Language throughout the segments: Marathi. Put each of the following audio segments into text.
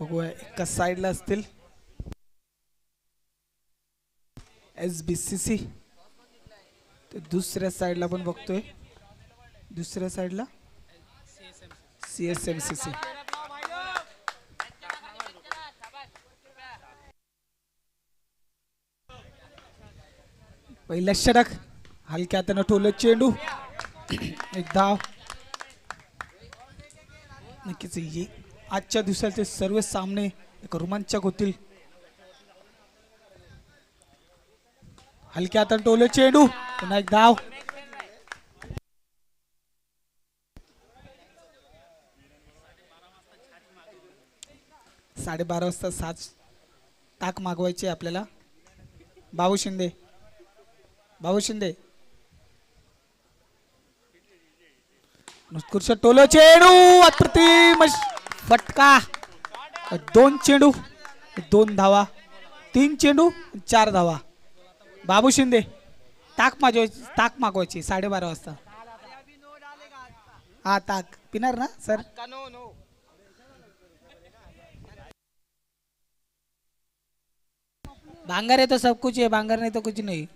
बघूया एका साईडला असतील. एस बी सी सी तर दुसऱ्या साईडला पण बघतोय. दुसऱ्या साईडला C S M C C पहिला षटक हलक्या हातानं ठेवलं चेंडू. एक धाव. नक्कीच आजच्या दिवसाचे सर्व सामने एक रोमांचक होतील. हलक्या आता टोले चेंडू. पुन्हा एक धाव. साडेबारा वाजता सात ताक मागवायचे आपल्याला. बाबू शिंदे. बाबू शिंदे. नुसकुरच्या टोलो चेडू. अप्रतिम फटका. दोन चेंडू दोन धावा तीन चेंडू चार धावा. बाबू शिंदे ताक मागवायची ताक मागवायची साडेबारा वाजता. हा ताक पिणार ना सर? भांगर है तो सब कुछ है भांगर नहीं तो कुछ नहीं.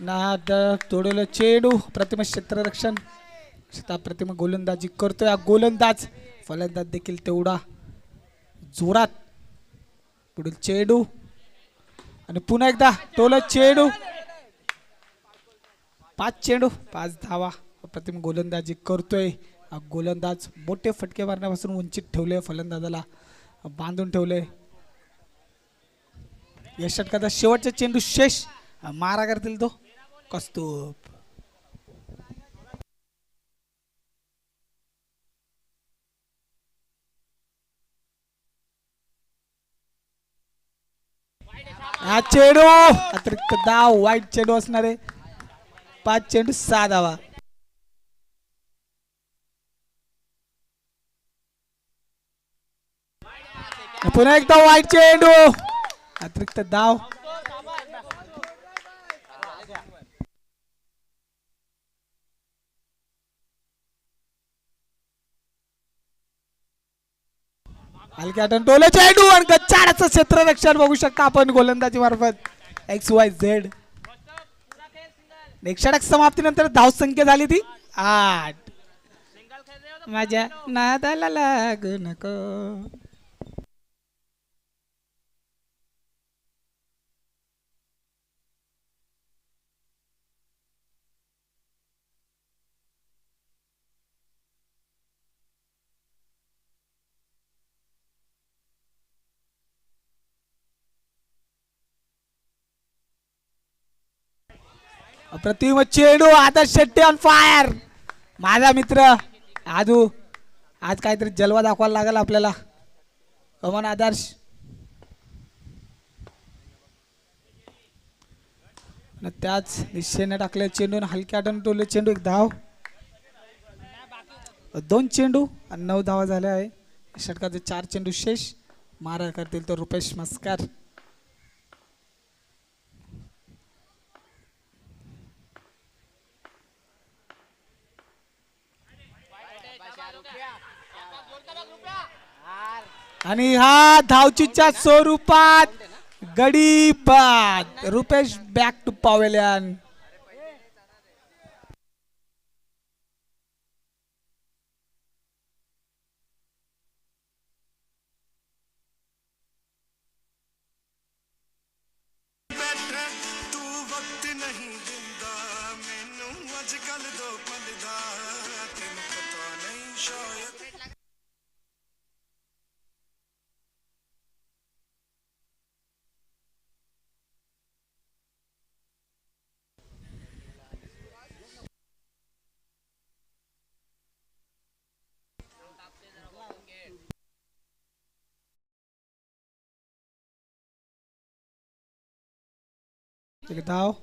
नाद तोडवलं चेंडू प्रतिमा क्षेत्ररक्षण. प्रतिमा गोलंदाजी करतोय. हा गोलंदाज फलंदाज देखील तेवढा जोरात. पुढील चेंडू. आणि पुन्हा एकदा टोल चेंडू. पाच चेंडू पाच धावा. प्रतिमा गोलंदाजी करतोय. गोलंदाज मोठे फटके मारण्यापासून वंचित ठेवले फलंदाजाला बांधून ठेवले या षटकाचा शेवटचा चेंडू शेष. मारा करतील तो कस्तूप हा चेंडू अतिरिक्त धाव वाईट चेंडू असणार आहे पाच चेंडू सहा धावा पुन्हा एकदा वाईट चेंडू अतिरिक्त धाव हलक्या टोले चेंडू आणि गच्चाडाचं क्षेत्ररक्षण बघू शकता आपण गोलंदाजी मार्फत. एक्स वाय झेड षटक समाप्तीनंतर धाव संख्या झाली ती आठ. माझ्या नादाला लागू नको. प्रतिम चेंडू आदर्श शेट्टी ऑन फायर माझा मित्र आजू आज काहीतरी जलवा दाखवायला लागेल आपल्याला. कमन आदर्श. त्याच दिशेने टाकले चेंडू हलक्या टन टोले चेंडू. एक धाव. दोन चेंडू आणि नऊ धावा झाल्या आहे. षटकाचे चार चेंडू शेष. मारा करतील तर रुपेश मस्कार. आणि हा धावचीच्या स्वरूपात गडी बाद. रुपेश बॅक टू पवेलियन एक धाव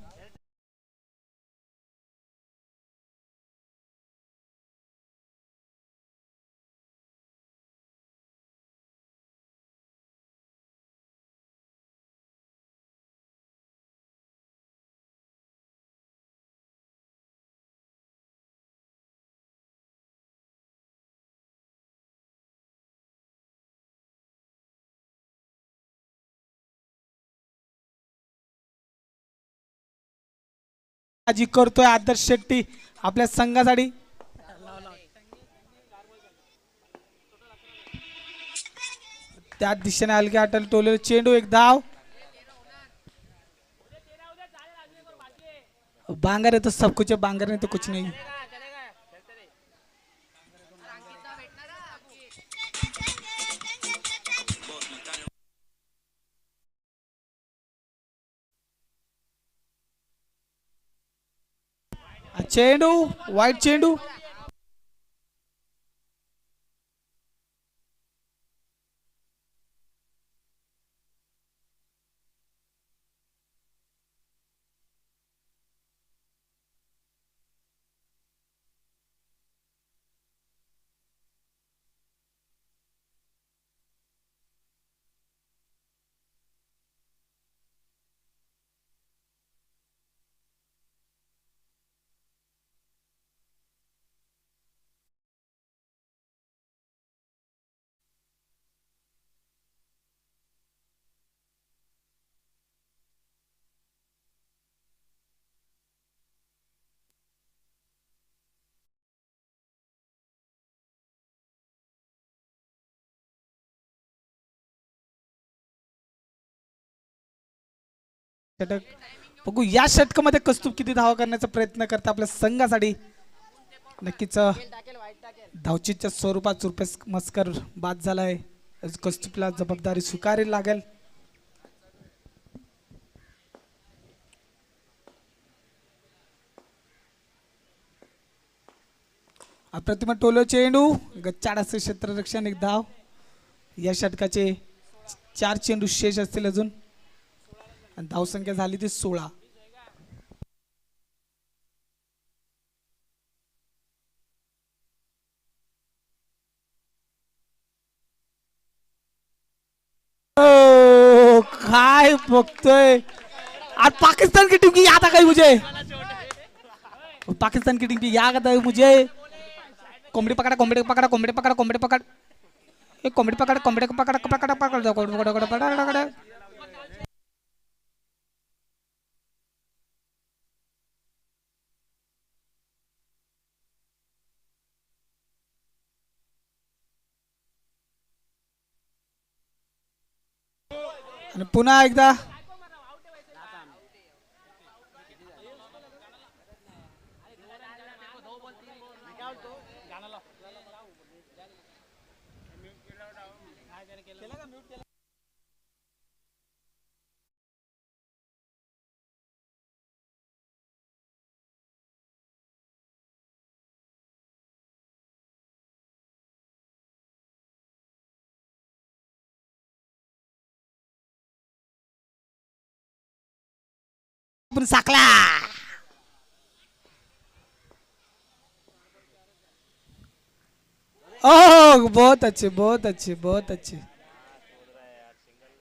आजी करतोय आदर्श शेट्टी आपल्या संघासाठी. त्या दिशेने हलके अटल टोले चेंडू एक धाव. बांगर है तो सब कुछ है बांगर नहीं तो कुछ नहीं. ఆ चेंडू वाईट षटक. बघू या षटकामध्ये कस्तूप किती धावा करण्याचा प्रयत्न करता आपल्या संघासाठी. नक्कीच धावचीच्या स्वरूपात चुरपेस मस्कर बाद झालाय. कस्तुपला जबाबदारी स्वीकारावी लागेल. अप्रतिम टोलो चेंडू गच्चाड असे क्षेत्ररक्षण एक धाव. या षटकाचे चार चेंडू शेष असतील अजून. ती सोळा. ओ, काय बघतोय? आज पाकिस्तान की टीम की याद आ गई मुझे? पाकिस्तान की टीम की याद आ मुझे. कोंबडी पकड़ा कोंबडी पकड़ा कोंबडी पकड़ा कोंबडी पकड़. ए कोंबडी पकड़ कोंबडी पकड़ पकड़ पकड़ पकड़ पकड़ पकड़ पकड़. आणि पुन्हा एकदा पण साकला. ओह बहुत अच्छे बहुत अच्छे बहुत अच्छे.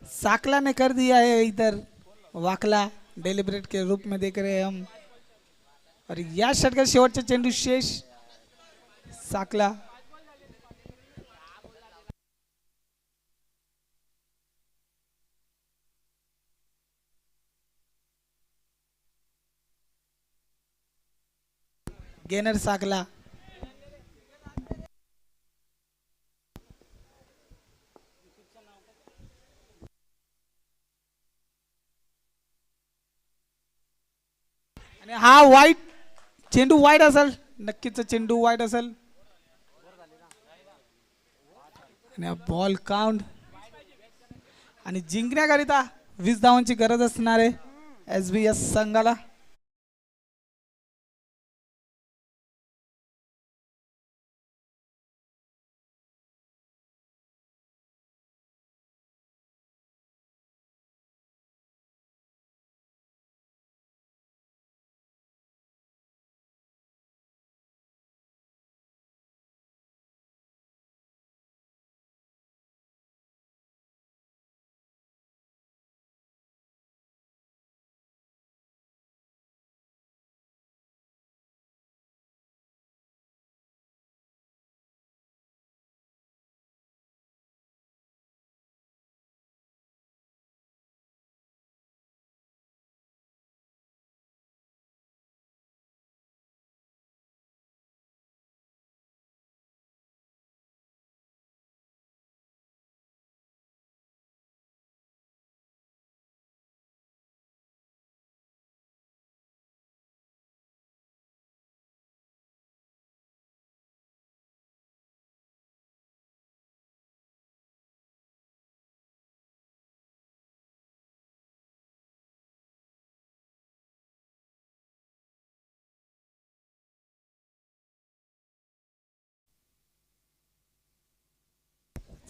साकला ने कर दिया है इधर वाकला डेलिब्रेट के रूप में देख रहे हैं हम. और या शटकर शेवटचे चेंडू शेष साकला. गेनर साकला आणि हा वाईट चेंडू वाईट असेल. नक्कीच चेंडू वाईट असेल. आणि बॉल काउंट आणि जिंकण्याकरिता वीस धावांची गरज असणार आहे. एस बी एस संघाला.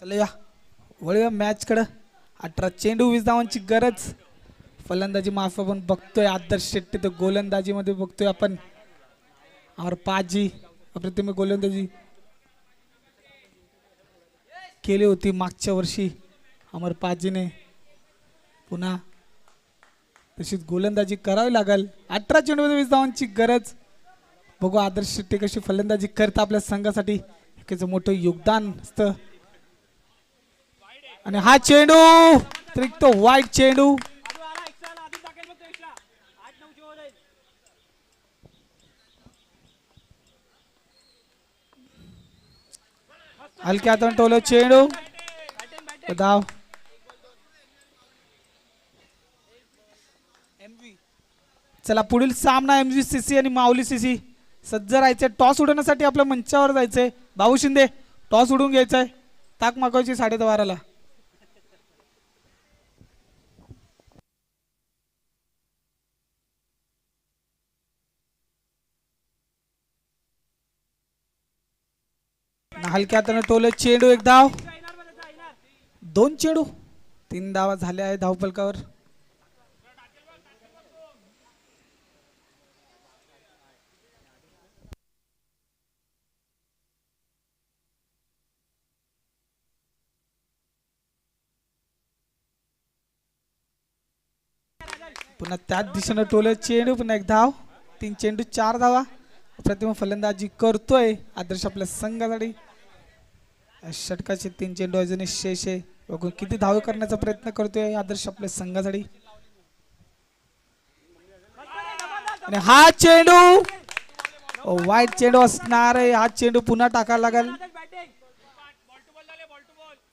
चला वळूया मॅचकडं अठरा चेंडू वीस धावांची गरज. फलंदाजी माफ आपण बघतोय. आदर्श शेट्टी तर गोलंदाजीमध्ये बघतोय आपण. और पाजी अप्रतिम गोलंदाजी केली होती मागच्या वर्षी. अमर पाजीने पुन्हा तशीच गोलंदाजी करावी लागेल. अठरा चेंडूमध्ये वीस धावांची गरज. बघू आदर्श शेट्टी कशी फलंदाजी करता आपल्या संघासाठी. मोठं योगदान असतं. आणि हा चेंडू अतिरिक्त वाईट चेंडू. हलक्या आता टोलो चेंडू. धाव चला पुढील सामना एम सी सी आणि माऊली सी सी सज्ज राहायचे टॉस उडवण्यासाठी आपल्या मंचावर जायचंय. भाऊ शिंदे टॉस उडून घ्यायचंय. ताक मागवायची साडेदाराला हलक्या हाताने टोल चेंडू एक धाव. दोन चेंडू. तीन धावा झाल्या आहे धावपलकावर. पुन्हा त्याच दिशेनं टोल चेंडू पुन्हा एक धाव. तीन चेंडू चार धावा. प्रतिमा फलंदाजी करतोय आदर्श आपल्या संघासाठी. षटकाचे तीन चेंडू अजूनही शेष आहे बघू किती धावे करण्याचा प्रयत्न करतोय आदर्श आपल्या संघासाठी. आणि हा चेंडू वाईट चेंडू असणार आहे. हा चेंडू पुन्हा टाकायला लागेल.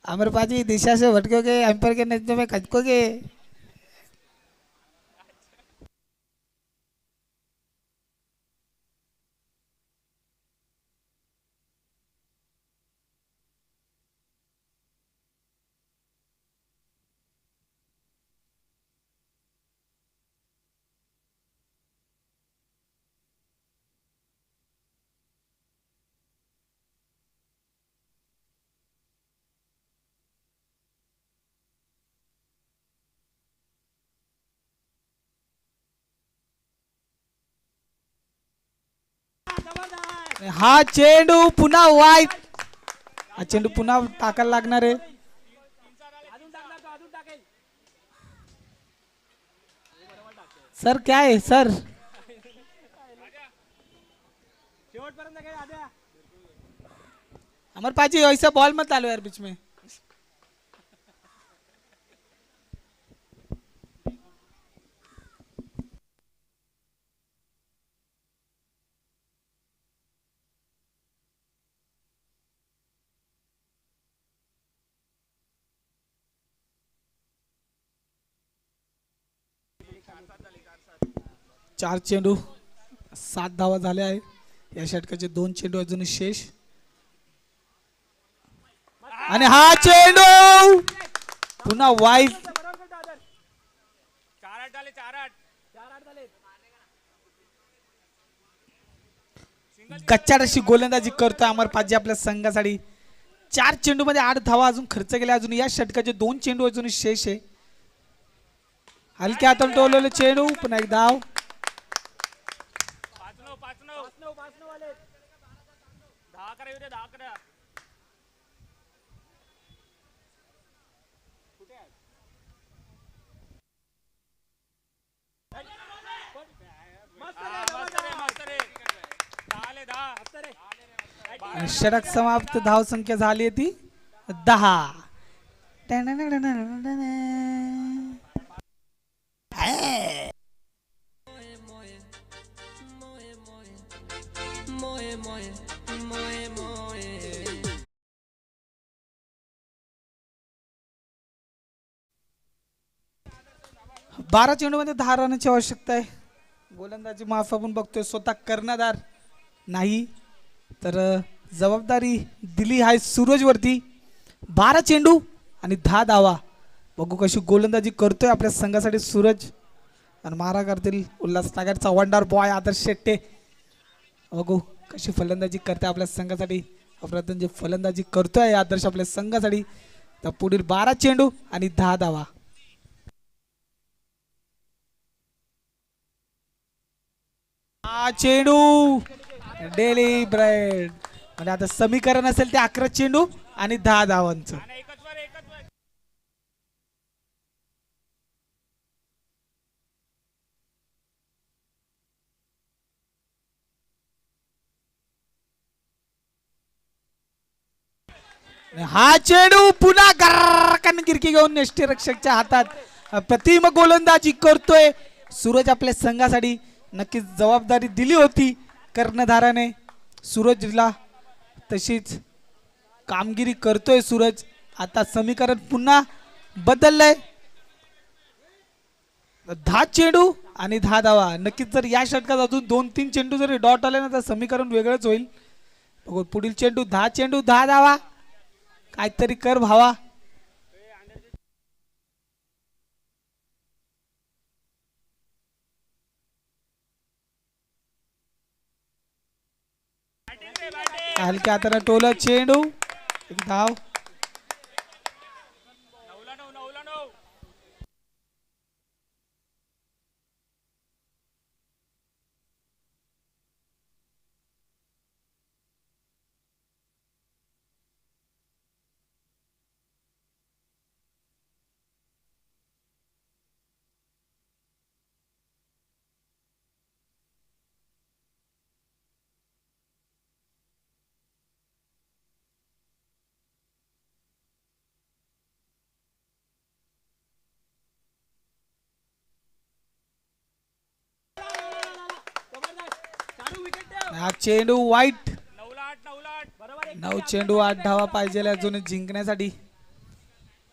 अमरपाजी दिशा से भटकोगे एम्पायर के नजरों में खचकोगे आणि हा चेंडू पुन्हा वाईट हा चेंडू पुन्हा टाकायला लागणार आहे. सर काय सर? अमर पाजी ऐसा बॉल मत डालो यार बीच में चार चेंडू सात धावा झाल्या आहे या षटकाचे दोन चेंडू अजून शेष. आणि हा चेंडू! पुन्हा वाईट कच्चाट अशी गोलंदाजी करतोय अमर पाजी आपल्या संघासाठी. चार चेंडू मध्ये आठ धावा अजून खर्च केला अजून या षटकाचे दोन चेंडू अजून शेष आहे. हलक्या हातून टोलवले चेंडू. पुन्हा एक धाव पाच नऊ पाच नऊ दहा करा येऊ दे दहा करा मस्त रे मस्त रे दहा आले दहा. आणि षटक समाप्त धाव संख्या झाली आहे ती दहा. बारा चेंडूमध्ये दहा रनाची आवश्यकता आहे. गोलंदाजी माफ आपण बघतोय स्वतः कर्णधार नाही. तर जबाबदारी दिली आहे सूरजवरती. बारा चेंडू आणि दहा धावा. बघू कशी गोलंदाजी करतोय आपल्या संघासाठी सूरज. आणि मारा करतील उल्हासनगरचा वंडर बॉय आदर्श शेट्टे. बघू कशी फलंदाजी करते आपल्या संघासाठी. अप्रतन जे फलंदाजी करतोय आदर्श आपल्या संघासाठी. तर पुढील बारा चेंडू आणि दहा धावा. हा चेंडू. Daily bread. म्हणजे आता समीकरण असेल ते अकरा चेंडू आणि दहा धावांचं. हा चेंडू पुन्हा गरकन गिरकी घेऊन रक्षकच्या हातात. प्रतिम गोलंदाजी करतोय. सूरज आपल्या संघासाठी नक्कीच जबाबदारी दिली होती कर्णधाराने. सूरजला तशीच कामगिरी करतोय सूरज. आता समीकरण पुन्हा बदललंय. दहा चेंडू आणि दहा धावा. नक्कीच जर या षटकात अजून दोन तीन चेंडू जरी डॉट आले ना तर समीकरण वेगळंच होईल. बघू पुढील चेंडू दहा चेंडू दहा धावा. काहीतरी कर भावा. हलक्या हाताने टोल चेंडू. एक धाव नऊला नऊ नऊला नऊ हा चेंडू वाईट. नऊ चेंडू आठ धावा पाहिजे अजून जिंकण्यासाठी.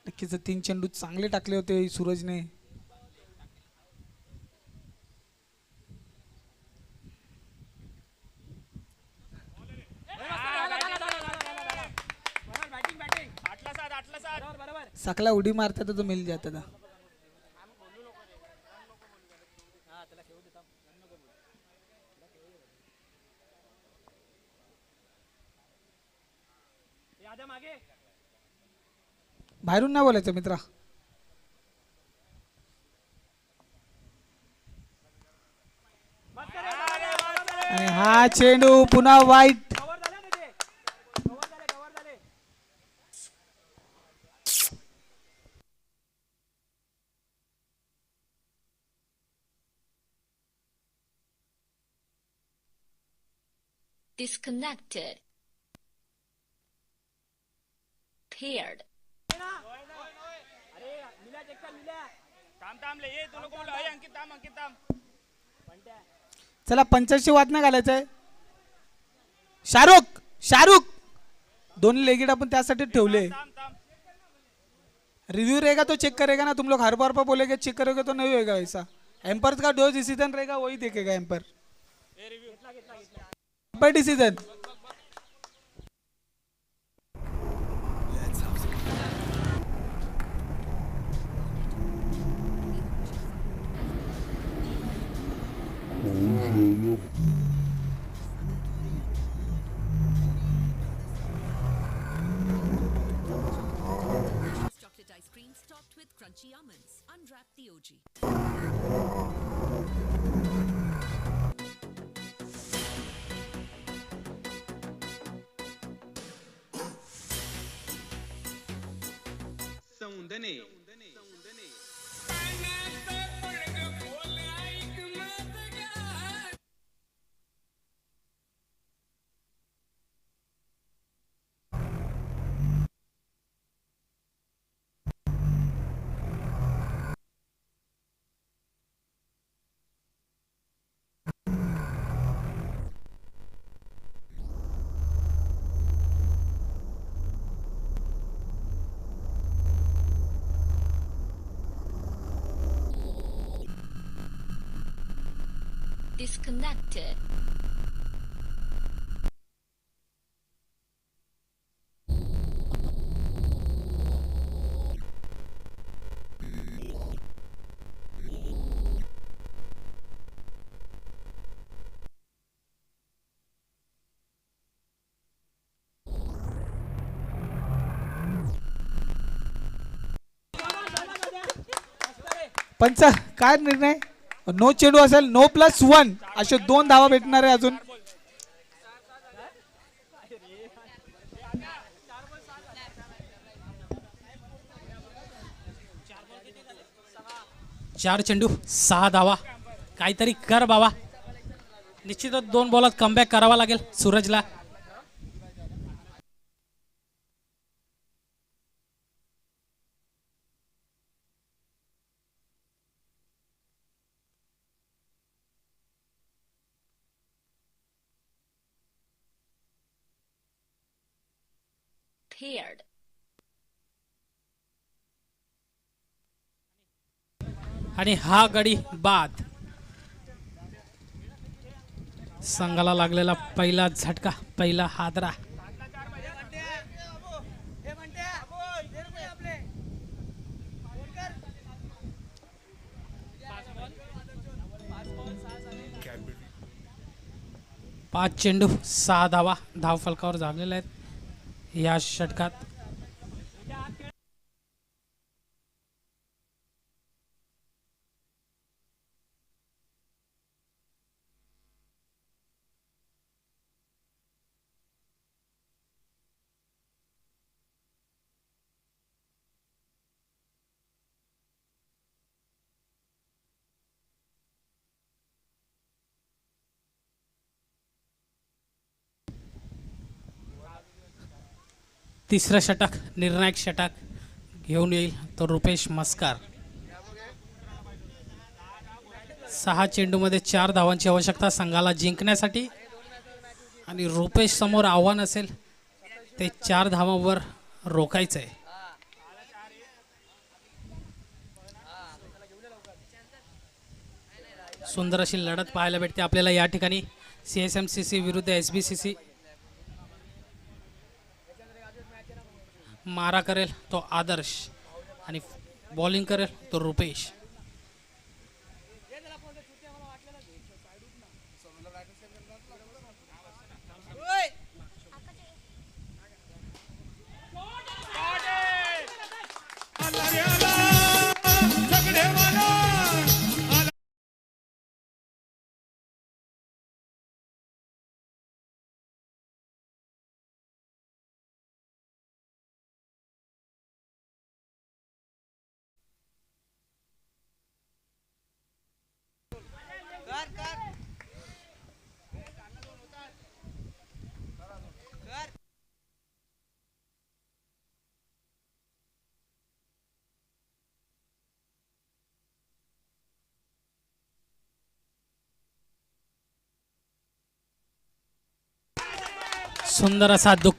नक्कीच तीन चेंडू चांगले टाकले होते सूरजने. सकला उडी मारता तर तो मिल जाता बाहेरून नाही बोलायचं मित्रा. आणि हा चेंडू पुन्हा वाईट. Disconnected. Paired. चला पंच्याऐंशी वाद नाही घालायचंय शाहरुख शाहरुख. दोन्ही लेगिट आपण त्यासाठी ठेवले. रिव्यू रहेगा तो चेक करेगा ना. तुम लोग हर बार पर बोलेगे चेक करोगे तो नहीं होएगा वैसा एम्पर का जो डिसीजन रहेगा वही देखेगा umpire umpire Chocolate ice cream topped with crunchy almonds. Unwrap the OG. São Danês. disconnected. पंच काय निर्णय नो चेंडू असेल नो प्लस वन. असे दोन धावा भेटणार आहे अजून. चार चेंडू सहा धावा. काहीतरी कर बाबा. निश्चितच दोन बॉलात कमबॅक करावा लागेल सूरजला paired, आणि हा गडी बाद. संघाला लागलेला पहिला झटका पहिला हादरा. पाच चेंडू सहा धावा धाव फलकावर झालेल्या आहेत. या षटकात तिसरं षटक निर्णायक षटक घेऊन येईल तो रुपेश मस्कार. सहा चेंडूमध्ये चार धावांची आवश्यकता संघाला जिंकण्यासाठी. आणि रुपेश समोर आव्हान असेल ते चार धावांवर रोखायचं आहे सुंदर अशी लढत पाहायला भेटते आपल्याला या ठिकाणी. C S M C C विरुद्ध एस बी सी सी मारा करेल तो आदर्श आणि बॉलिंग करेल तो रुपेश. सुंदर असा दुःख